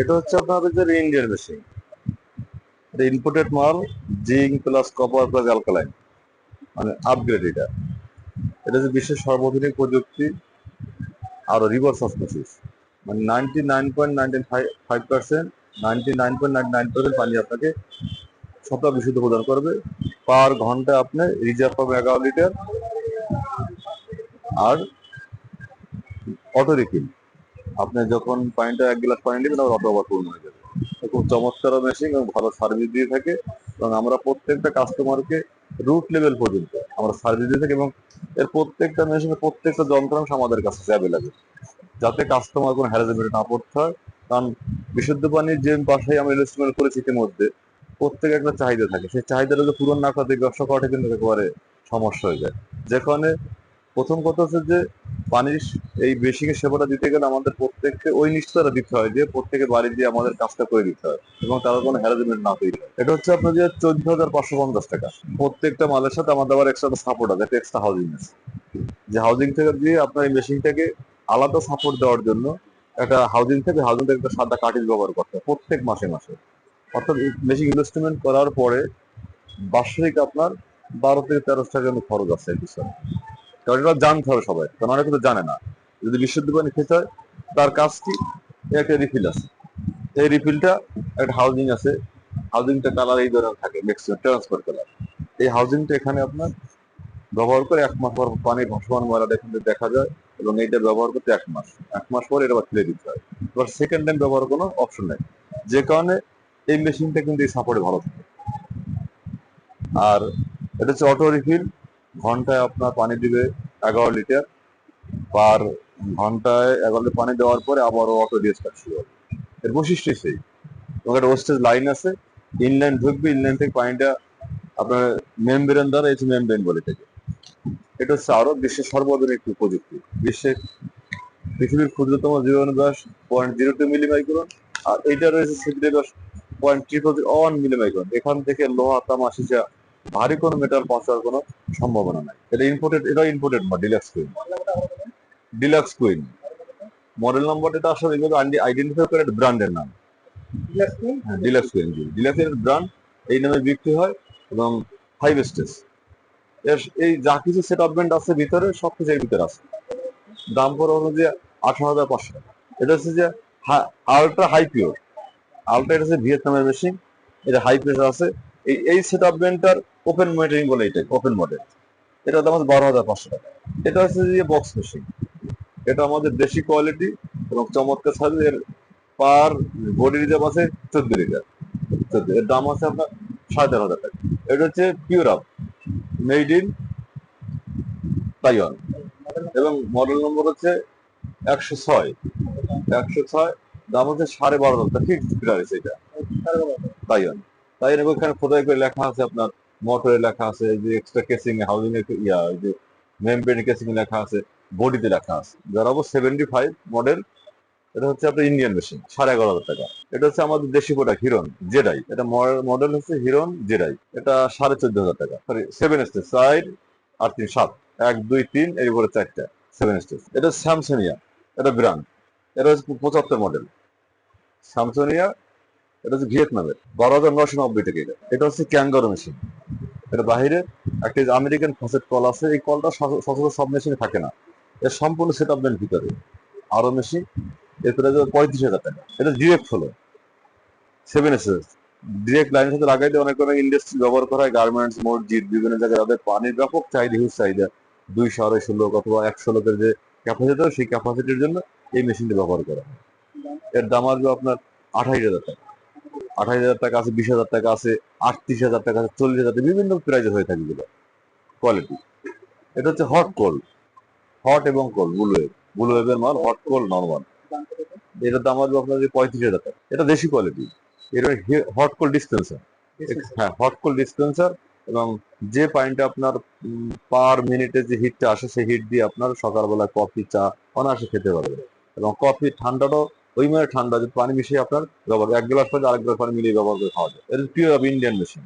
এটা হচ্ছে আপনাদের যে ইন্ডিয়ান মেশিন এটা ইনপুটেড মাল zinc plus copper plus alkaline মানে আপগ্রেড এটা। এটা যে বিশ্বের সর্বাধুনিক প্রযুক্তি আর রিভার্স অসমোসিস মানে ninety nine point nineteen five percent ninety nine point nine nine percent পানি আপনাকে সপ্তাহ বিশুদ্ধ প্রদান করবে। পার ঘণ্টা আপনি রিজার্ভ পাবেন এগারো লিটার আর অটো রিফিল আপনি যখন পানিটা এক গ্লাস পানি নেবেন অটো আবার পূর্ণ হয়ে যাবে। খুব চমৎকার মেশিন এবং ভালো সার্ভিস দিয়ে থাকে এবং আমরা প্রত্যেকটা কাস্টমারকে রুট লেভেল পর্যন্ত আমরা সার্ভিস দিয়ে থাকি এবং এর প্রত্যেকটা মেশিনের প্রত্যেকটা যন্ত্রাংশ আমাদের কাছে অ্যাভেলেবেল যাতে কাস্টমার কোনো হ্যারাসমেন্ট না পড়তে হয়, কারণ বিশুদ্ধ পানির যে বাসায় আমরা ইনভেস্টমেন্ট করেছি ইতিমধ্যে, প্রত্যেক একটা চাহিদা থাকে। সেই চাহিদাটা যদি পূরণ না করা করতে ব্যবসা করাটা কিন্তু একেবারে সমস্যা হয়ে যায়। যেখানে প্রথম কথা হচ্ছে যে, পানির এই বেসিক সেবাটা দিতে গেলে আমাদের প্রত্যেককে ওই নিশ্চয়তা দিতে হয় যে প্রত্যেকে বাড়ি দিয়ে আমাদের কাজটা করে দিতে হয় এবং তারা কোনো হ্যারাসমেন্ট না তৈরি হয় এটা হচ্ছে আপনার যে চোদ্দ হাজার পাঁচশো পঞ্চাশ টাকা। প্রত্যেকটা মালের সাথে আমাদের আবার এক্সট্রা সাপোর্ট আছে এক্সট্রা হাউজিং আছে। যে হাউজিং থেকে দিয়ে আপনার এই মেশিনটাকে আলাদা সাপোর্ট দেওয়ার জন্য একটা হাউজিং থেকে হাউজিং থেকে একটা সাদা কাটিজ ব্যবহার করতে হয় প্রত্যেক মাসে মাসে। অর্থাৎ মেশিন ইনভেস্টমেন্ট করার পরে বার্ষিক আপনার বারো থেকে তেরোশো টাকা খরচ আছে এর পিছনে কারণ এটা জানতে হবে সবাই। কারণ অনেকে তো জানে না। যদি পানি খেতে হয়, তার কাজ কি? একটা রিফিল আছে। এই রিফিলটা একটা হাউজিং আছে। হাউজিংটা কালার এই ধরনের থাকে ম্যাক্সিমাম ট্রান্সফার কালার এই হাউজিংটা এখানে আপনার ব্যবহার করে এক মাস পর পানি ভাসমান ময়লা দেখুন দেখা যায় এবং এইটা ব্যবহার করতে এক মাস। এক মাস পর এটা আবার ফেলে দিতে হয়। এবার সেকেন্ড টাইম ব্যবহার কোনো অপশন নেই। যে কারণে এই মেশিনটা কিন্তু এই সাপোর্টে ভালো থাকে। আর এটা হচ্ছে অটো রিফিল ঘন্টায় আপনার পানি দিবে এগারো লিটার। পার ঘন্টায় এগারো লিটার পানি দেওয়ার পরে আবারও অটো দিয়ে শুরু হবে। এর বৈশিষ্ট্য সেই। এবং একটা ওস্টেজ লাইন আছে। ইনলাইন ঢুকবে ইনলাইন থেকে পানিটা আপনার মেমব্রেন দ্বারা এই মেমব্রেন বলে থাকে এটা হচ্ছে আরও বিশ্বের সর্বাধুনিক একটি প্রযুক্তি বিশ্বের পৃথিবীর ক্ষুদ্রতম জীবন ব্যাস পয়েন্ট জিরো টু মিলিমাইক্রন আর এইটা রয়েছে secret point triple one millimicron এখান থেকে লোহা তামা সীসা ভারী কোনো মেটাল পৌঁছার কোনো সম্ভাবনা নাই। এটা ইম্পোর্টেড এটা ইম্পোর্টেড মা deluxe queen deluxe queen model number এটা আসলে এইভাবে আইডেন্টিফাই করে ব্র্যান্ডের নাম। ডিলাক্স কুইন জি। ডিলাক্স এর ব্র্যান্ড এই নামে বিক্রি হয় এবং ফাইভ স্টেজের এই যা কিছু সেট আপমেন্ট আছে ভিতরে সব কিছু এর ভিতরে আছে। দাম পড়ে হলো যে আঠারো হাজার পাঁচশো টাকা। এটা হচ্ছে যে আলট্রা হাই পিওর আলট্রা এটা হচ্ছে ভিয়েতনামের মেশিন এটা হাই প্রেসার আছে। এই এই সেট আপমেন্টটার ওপেন মনিটরিং বলে এটা ওপেন মডেল এটা দাম বারো হাজার পাঁচশো টাকা। এটা হচ্ছে যে বক্স মেশিন এটা আমাদের দেশি কোয়ালিটি এবং চমৎকার সাইজ এর পার বডি রিজার্ভ আছে চোদ্দ লিটার। চোদ্দ এর দাম আছে আপনার সাড়ে তেরো হাজার টাকা। এটা হচ্ছে pure up made in Taiwan এবং মডেল নম্বর হচ্ছে একশো ছয়। একশো ছয় দাম হচ্ছে সাড়ে বারো হাজার টাকা। ফিক্সড প্রাইস এটা। তাইওয়ান তাই ওখানে খোদাই করে লেখা আছে আপনার মোটরে লেখা আছে যে এক্সট্রা কেসিং হাউজিং এর ইয়া যে মেমব্রেন কেসিং লেখা আছে, বডিতে লেখা আছে। যারা সেভেন্টি ফাইভ মডেল এটা হচ্ছে আপনার ইন্ডিয়ান মেশিন সাড়ে এগারো হাজার টাকা। এটা হচ্ছে আমাদের দেশি প্রোডাক্ট হিরন জেডাই এটা মডেল হচ্ছে হিরন জেডাই এটা সাড়ে চোদ্দ হাজার টাকা। সরি সেভেন স্টেজ সাইড আর তিন, সাত। এক, দুই, তিন, এর উপরে চারটা সেভেন স্টেজ এটা স্যামসোনিয়া এটা ব্র্যান্ড এটা হচ্ছে পঁচাত্তর মডেল স্যামসোনিয়া এটা হচ্ছে ভিয়েতনামের বারো হাজার নশো নব্বই টাকা এটা। এটা হচ্ছে ক্যাঙ্গারো মেশিন। এটা বাহিরে একটা আমেরিকান ফসেট কল আছে, এই কলটা সচরাচর সব মেশিনে থাকে না। এর সম্পূর্ণ সেট আপমেন্ট ভিতরে। আরও মেশিন এর পঁয়ত্রিশ হাজার টাকা। এটা ডিরেক্ট হলো। সেভেন এস এস ডিরেক্ট লাইনের সাথে লাগাইতে অনেক অনেক ইন্ডাস্ট্রি ব্যবহার করা হয়। গার্মেন্টস মসজিদ, বিভিন্ন জায়গায় তাদের পানির ব্যাপক চাহিদা হিউজ চাহিদা। দুইশো, আড়াইশো লোক অথবা একশো লোকের যে ক্যাপাসিটি সেই ক্যাপাসিটির জন্য এই মেশিনটি ব্যবহার করা হয়। এর দাম আসবে আপনার আঠাইশ হাজার টাকা। আঠাইশ হাজার টাকা আছে বিশ হাজার টাকা আছে আটত্রিশ হাজার টাকা আছে চল্লিশ হাজার টাকা বিভিন্ন প্রাইজে হয়ে থাকে এগুলো। কোয়ালিটি এটা হচ্ছে হট কোল্ড হট এবং কোল্ড ব্লু ওয়েভ ব্লু ওয়েভের মাল হট কোল্ড নর্মাল এটার দাম আসবে আপনার পঁয়ত্রিশ হাজার টাকা। এটা দেশি কোয়ালিটি এটা হট কোল্ড ডিসপেন্সার হ্যাঁ হট কোল্ড ডিসপেন্সার এবং যে পানিটা আপনার পার মিনিটে যে হিটটা আসে সেই হিট দিয়ে আপনার সকালবেলা কফি চা অনায়াসে খেতে পারবে এবং কফি ঠান্ডাটাও ওই মানে ঠান্ডা, যে পানি মিশিয়ে আপনার ব্যবহার এক গ্লাস পানি, আরেক গ্লাস পানি মিলিয়ে ব্যবহার করে খাওয়া যায়। এটা pure of Indian machine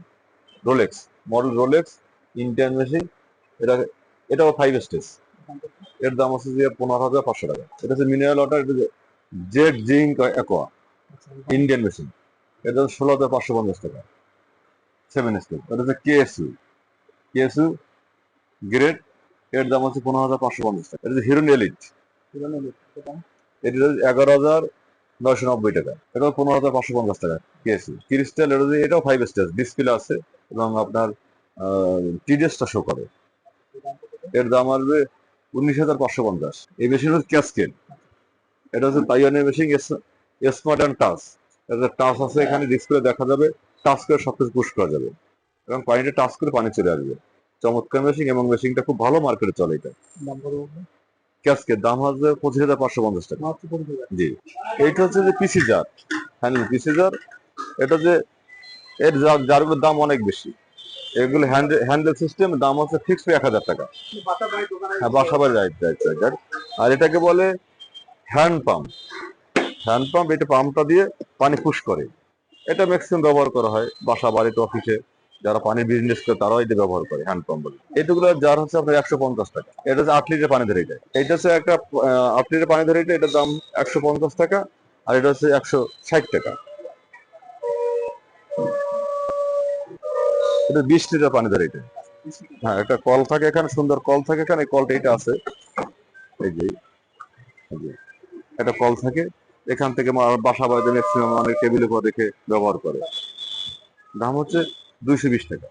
Rolex model Rolex Indian machine এটা এটাও ফাইভ স্টেজের দাম হচ্ছে যে পনেরো হাজার পাঁচশো টাকা। এটা হচ্ছে মিনারেল ওয়াটার এটা Z zinc aqua Indian machine এটা হচ্ছে ষোলো হাজার পাঁচশো পঞ্চাশ টাকা। সেভেন স্কেল এটা হচ্ছে কেএসইউ কেএসইউ গ্রেড এর দাম হচ্ছে পনেরো হাজার পাঁচশো পঞ্চাশ টাকা। এটা হচ্ছে হিরোন এলিট হচ্ছে এগারো হাজার নয়শো নব্বই টাকা। এটা পনেরো হাজার পাঁচশো পঞ্চাশ টাকা কেএসইউ ক্রিস্টাল এটা এটাও ফাইভ স্টার ডিসপ্লে আছে এবং আপনার টিডিএসটা শো করে। এর দাম আসবে উনিশ হাজার পাঁচশো পঞ্চাশ। এই মেশিন হচ্ছে ক্যাসকেড এটা হচ্ছে তাইওয়ানের মেশিন স্মার্ট অ্যান্ড টাচ এটা টাচ আছে, এখানে ডিসপ্লে দেখা যাবে টাচ করে সবকিছু পুশ করা যাবে। এবং পানিটা টাচ করে পানি চলে আসবে। চমৎকার মেশিন এবং মেশিনটা খুব ভালো মার্কেটে চলে এটা। ক্যাসকেড দাম হচ্ছে পঁচিশ হাজার পাঁচশো পঞ্চাশ টাকা। জি। এইটা হচ্ছে যে PC jar handle PC jar এটা যে এর জার- জারগুলোর দাম অনেক বেশি। এগুলো হ্যান্ডেল সিস্টেম দাম হচ্ছে ফিক্সড এক হাজার টাকা। হ্যাঁ বাসা বাড়ি রাইট রাইট রাইট। আর এটাকে বলে হ্যান্ড পাম্প হ্যান্ড পাম্প এটা পাম্পটা দিয়ে পানি পুশ করে। এটা ম্যাক্সিমাম ব্যবহার করা হয় বাসা বাড়িতে অফিসে যারা পানি বিজনেস করে, তারাও এটা ব্যবহার করে হ্যান্ড পাম্প বলে। এটুকুলো যার হচ্ছে আপনার একশো পঞ্চাশ টাকা। এটা হচ্ছে আট লিটার পানি ধরে এটা এটা হচ্ছে একটা আট লিটার পানি ধরে এটা এটার দাম একশো পঞ্চাশ টাকা, আর এটা হচ্ছে একশো ষাট টাকা। এটা বিশ লিটার পানি ধরে এটা হ্যাঁ একটা কল থাকে এখানে, সুন্দর কল থাকে এখানে কলটা এটা আছে। এই যে একটা কল থাকে, এখান থেকে বাসা বাড়িতে ম্যাক্সিমাম অনেক টেবিলের উপর রেখে ব্যবহার করে। দাম হচ্ছে দুইশো বিশ টাকা।